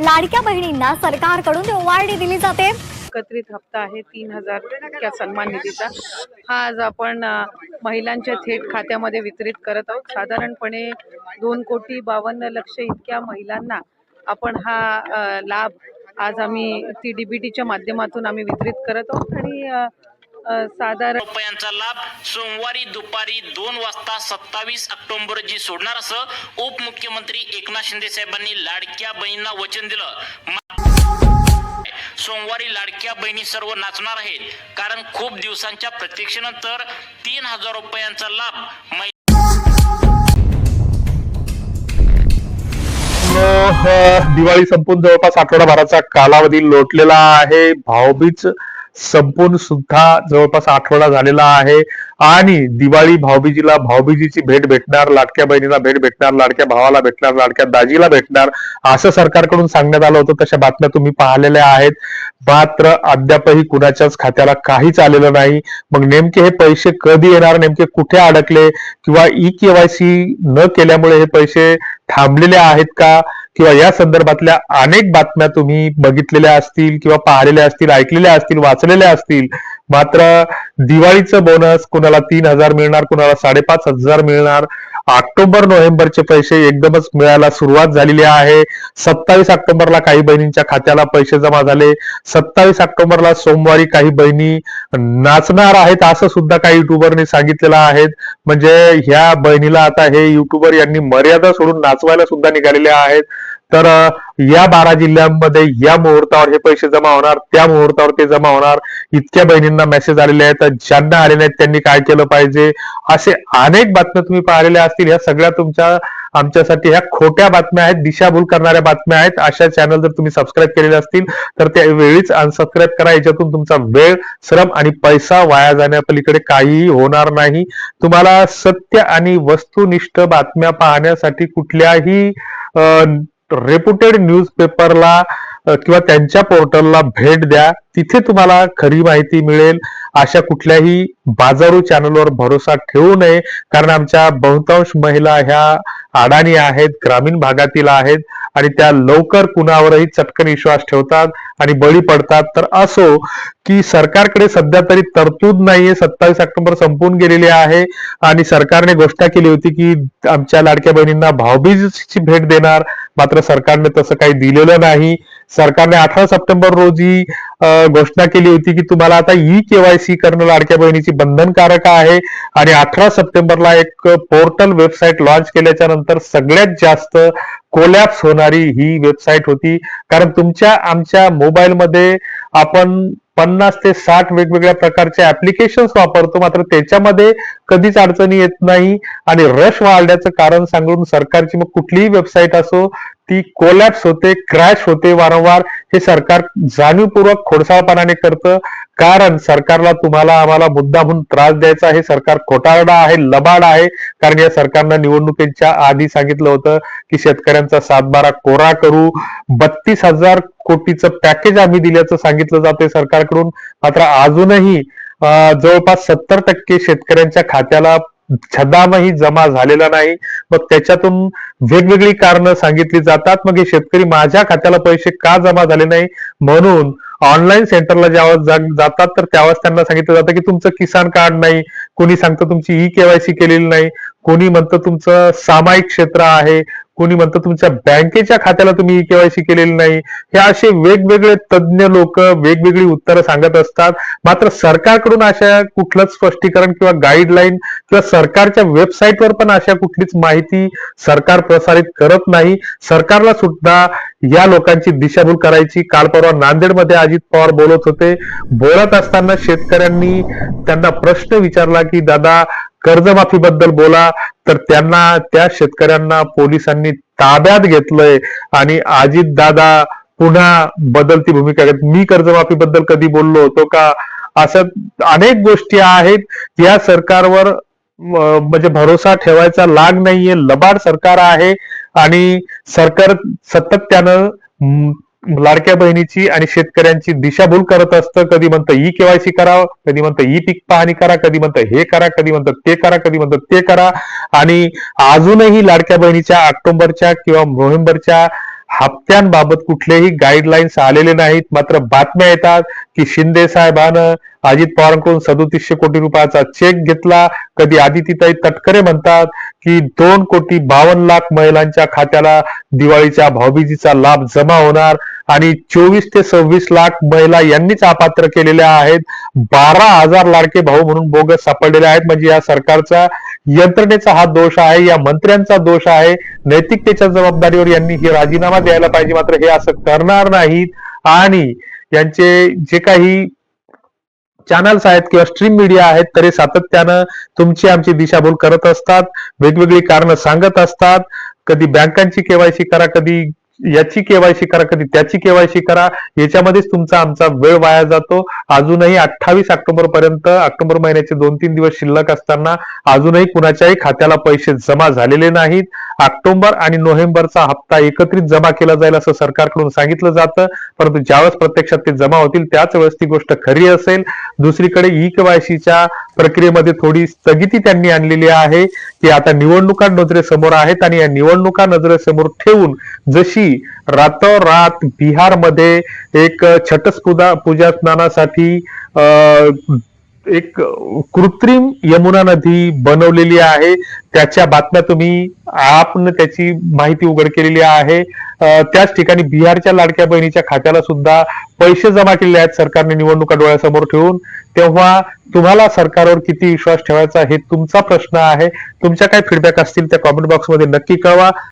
लाडक्या बहिणींना सरकारकडून ओवाळणी दिली जाते. एकत्रित हप्ता आहे तीन हजार इतक्या सन्मान निधीचा. हा आज आपण महिलांच्या थेट खात्यामध्ये वितरित करत आहोत. साधारणपणे दोन कोटी बावन्न लक्ष इतक्या महिलांना आपण हा लाभ आज आम्ही ती डीबीटीच्या माध्यमातून आम्ही वितरित करत आहोत. आणि साधारण रुपयांचा लाभ सोमवारी दुपारी दोन वाजता सत्तावीस ऑक्टोबर रोजी सोडणार असं उपमुख्यमंत्री एकनाथ शिंदे साहेबांनी लाडक्या बहिणींना वचन दिलं. सोमवारी लाडक्या बहिणी सर्व नाचणार आहेत. कारण खूप दिवसांच्या प्रतीक्षेनंतर तीन हजार रुपयांचा लाभ दिवाळी संपून जवळपास आठवडाभराचा कालावधी लोटलेला आहे. भाऊबीज संपून सुद्धा जवळपास आठवडा झालेला आहे. आणि दिवाळी भाऊबीजीला भाऊबीजीची भेट भेटणार लाडक्या बहिणीला भेट भेटणार लाडक्या भावाला भेटणार लाडक्या दाजीला भेटणार असं सरकारकडून सांगण्यात आलं होतं. तशा बातम्या तुम्ही पाहिलेल्या आहेत. मात्र अद्यापही कुणाच्याच खात्याला काहीच आलेलं नाही. मग नेमके हे पैसे कधी येणार नेमके कुठे अडकले? किंवा ई केवायसी न केल्यामुळे हे पैसे थांबलेले आहेत का? किंवा या संदर्भातल्या अनेक बातम्या तुम्ही बघितलेल्या असतील किंवा पाहिलेल्या असतील ऐकलेल्या असतील वाचलेल्या असतील मात्र दिवाळीचं बोनस कुणाला तीन हजार मिळणार कुणाला साडेपाच हजार मिळणार ऑक्टोबर नोव्हेंबरचे पैसे एकदमच मिळायला सुरुवात झालेली आहे. सत्तावीस ऑक्टोबरला काही बहिणींच्या खात्याला पैसे जमा झाले. सत्तावीस ऑक्टोबरला सोमवारी काही बहिणी नाचणार आहेत असं सुद्धा काही युट्यूबरने सांगितलेलं आहे. म्हणजे ह्या बहिणीला आता हे युट्यूबर यांनी मर्यादा सोडून नाचवायला सुद्धा निघालेल्या आहेत. तर या बारा जिल्ह्यांमध्ये या मुहूर्तावर हे पैसे जमा होणार त्या मुहूर्तावर ते जमा होणार. इतक्या बहिणींना मेसेज आलेले आहेत. ज्यांना आले नाहीत त्यांनी काय केलं पाहिजे? असे अनेक बातम्या तुम्ही पाहिलेल्या असतील. ह्या सगळ्या तुमच्या आमच्यासाठी ह्या खोट्या बातम्या आहेत दिशाभूल करणाऱ्या बातम्या आहेत. अशा चॅनल जर तुम्ही सबस्क्राईब केलेले असतील तर त्या वेळीच अनसबस्क्राईब करा. याच्यातून तुमचा वेळ श्रम आणि पैसा वाया जाण्यापलीकडे काहीही होणार नाही. तुम्हाला सत्य आणि वस्तुनिष्ठ बातम्या पाहण्यासाठी कुठल्याही रेप्युटेड न्यूजपेपरला किंवा त्यांच्या पोर्टलला भेट द्या. तिथे तुम्हाला खरी माहिती मिळेल. अशा कुठल्याही बाजारू चॅनलवर भरोसा ठेवू नये. कारण आमच्या बहुतांश महिला ह्या अडाणी आहेत ग्रामीण भागातील आहेत आणि त्या लवकर कुणावरही चटकन विश्वास ठेवतात. आणि बळी पडतात. तर असो की सरकारकडे सध्या तरी तरतूद नाहीये. सत्तावीस ऑक्टोबर संपून गेलेली आहे आणि सरकारने घोषणा केली होती की आमच्या लाडक्या बहिणींना भाऊबीजची भेट देणार. मात्र सरकारने तसं काही दिलेलं नाही. सरकारने अठरा सप्टेंबर रोजी घोषणा केली होती की तुम्हाला आता ई केवायसी करणं लाडक्या बहिणीची बंधनकारक आहे. आणि अठरा सप्टेंबरला एक पोर्टल वेबसाईट लॉन्च केल्याच्यानंतर सगळ्यात जास्त कोलॅप्स होणारी ही वेबसाईट होती. कारण तुमच्या आमच्या मोबाईलमध्ये आपण पन्नास ते साठ वेगवेगळ्या प्रकारचे ऍप्लिकेशन्स वापरतो मात्र त्याच्यामध्ये कधीच अडचणी येत नाही. आणि रश वाढण्याचं कारण सांगून सरकारची मग कुठलीही वेबसाईट असो ती कोलॅप्स होते क्रॅश होते वारंवार. हे सरकार जाणीवपूर्वक खोडसाळपणाने करतं. कारण सरकारला तुम्हाला आम्हाला मुद्दा म्हणून त्रास द्यायचा हे सरकार खोटारडा आहे लबाड आहे. कारण या सरकारनं निवडणुकीच्या आधी सांगितलं होतं की शेतकऱ्यांचा सातबारा कोरा करू. बत्तीस हजार कोटीचं पॅकेज आम्ही दिल्याचं सांगितलं जाते सरकारकडून. मात्र अजूनही जवळपास सत्तर टक्के शेतकऱ्यांच्या खात्याला छदामही जमा झालेला नाही. मग त्याच्यातून वेगवेगळी कारणं सांगितली जातात. मग हे शेतकरी माझ्या खात्याला पैसे का जमा झाले नाही? म्हणून ऑनलाईन सेंटरला जेव्हा जातात तर त्यावेळेस त्यांना सांगितलं जातं की तुमचं किसान कार्ड नाही. कोणी सांगतं तुमची ई केवायसी केलेली नाही. कोणी म्हणतं तुमचं सामायिक क्षेत्र आहे. कोणी म्हणतं तुमच्या बँकेच्या खात्याला तुम्ही केवायसी केलेली नाही. हे असे वेगवेगळे तज्ज्ञ लोक वेगवेगळी उत्तरं सांगत असतात. मात्र सरकारकडून अशा कुठलंच स्पष्टीकरण किंवा गाईडलाईन किंवा सरकारच्या वेबसाईटवर पण अशा कुठलीच माहिती सरकार प्रसारित करत नाही. सरकारला सुद्धा या लोकांची दिशाभूल करायची. काल परवा नांदेडमध्ये अजित पवार बोलत होते. बोलत असताना शेतकऱ्यांनी त्यांना प्रश्न विचारला की दादा कर्जमाफीबद्दल बोला. तर त्यांना त्या शेतकऱ्यांना पोलिसांनी ताब्यात घेतलंय आणि अजित दादा पुन्हा बदलती भूमिका घेत. मी कर्जमाफीबद्दल कधी बोललो होतो का? असं अनेक गोष्टी आहेत. या सरकारवर म्हणजे भरोसा ठेवायचा लाग नाहीये. लबाड सरकार आहे आणि सरकार सतत त्यानं लाडक्या बहिणीची आणि शेतकऱ्यांची दिशाभूल करत असतं. कधी म्हणतं ई केवायसी करा कधी म्हणतं ई पीक पाहणी करा कधी म्हणतं हे करा कधी म्हणतं ते करा कधी म्हणतं ते करा. आणि अजूनही लाडक्या बहिणीच्या ऑक्टोबरच्या किंवा नोव्हेंबरच्या हप्त्यांबाबत कुठलेही गाईडलाईन्स आलेले नाहीत. मात्र बातम्या येतात की शिंदे साहेबानं अजित पवारांकडून सदोतीसशे कोटी रुपयाचा चेक घेतला. कधी आदितीताई तटकरे म्हणतात की दोन कोटी बावन्न लाख महिलांच्या खात्याला दिवाळीच्या भाऊबीजीचा लाभ जमा होणार. आणि चोवीस ते सव्वीस लाख महिला यांनीच अपात्र केलेल्या आहेत. बारा हजार लाडके भाऊ म्हणून बोगस सापडलेले आहेत. म्हणजे या सरकारचा यंत्रणेचा हा दोष आहे या मंत्र्यांचा दोष आहे. नैतिकतेच्या जबाबदारीवर यांनी हे राजीनामा द्यायला पाहिजे. मात्र हे असं करणार नाहीत. आणि यांचे जे काही चॅनल्स आहेत किंवा स्ट्रीम मीडिया आहेत तरी सातत्यानं तुमची आमची दिशाभूल करत असतात. वेगवेगळी कारणं सांगत असतात. कधी बँकांची केवायसी करा कधी याची केवायसी करा कधी? त्याची केवायसी करा. याच्यामध्येच तुमचा आमचा वेळ वाया जातो. अजूनही अठ्ठावीस ऑक्टोबर पर्यंत ऑक्टोबर महिन्याचे दोन तीन दिवस शिल्लक असताना अजूनही कुणाच्याही खात्याला पैसे जमा झालेले नाहीत. ऑक्टोबर आणि नोव्हेंबरचा हप्ता एकत्रित जमा केला जाईल असं सरकारकडून सांगितलं जातं. परंतु ज्यावेळेस प्रत्यक्षात ते जमा होतील त्याच वेळेस ती गोष्ट खरी असेल. दुसरीकडे ई केवायसीच्या प्रक्रियेमध्ये थोडी स्थगिती त्यांनी आणलेली आहे की आता निवडणुका नजरेसमोर आहेत आणि या निवडणुका नजरेसमोर ठेवून जशी रातोरात बिहारमध्ये एक छटस पूजा स्नानासाठी एक कृत्रिम यमुना नदी बनवलेली आहे. त्याच्या बातम्या तुम्ही आपण त्याची माहिती उघड केलेली आहे. त्याच ठिकाणी बिहारच्या लाडक्या बहिणीच्या खात्याला सुद्धा पैसे जमा केले आहेत सरकारने निवडणुका डोळ्यासमोर ठेवून. तेव्हा तुम्हाला सरकारवर किती विश्वास ठेवायचा हे तुमचा प्रश्न आहे. तुमच्या काय फीडबॅक असतील त्या कॉमेंट बॉक्समध्ये नक्की कळवा.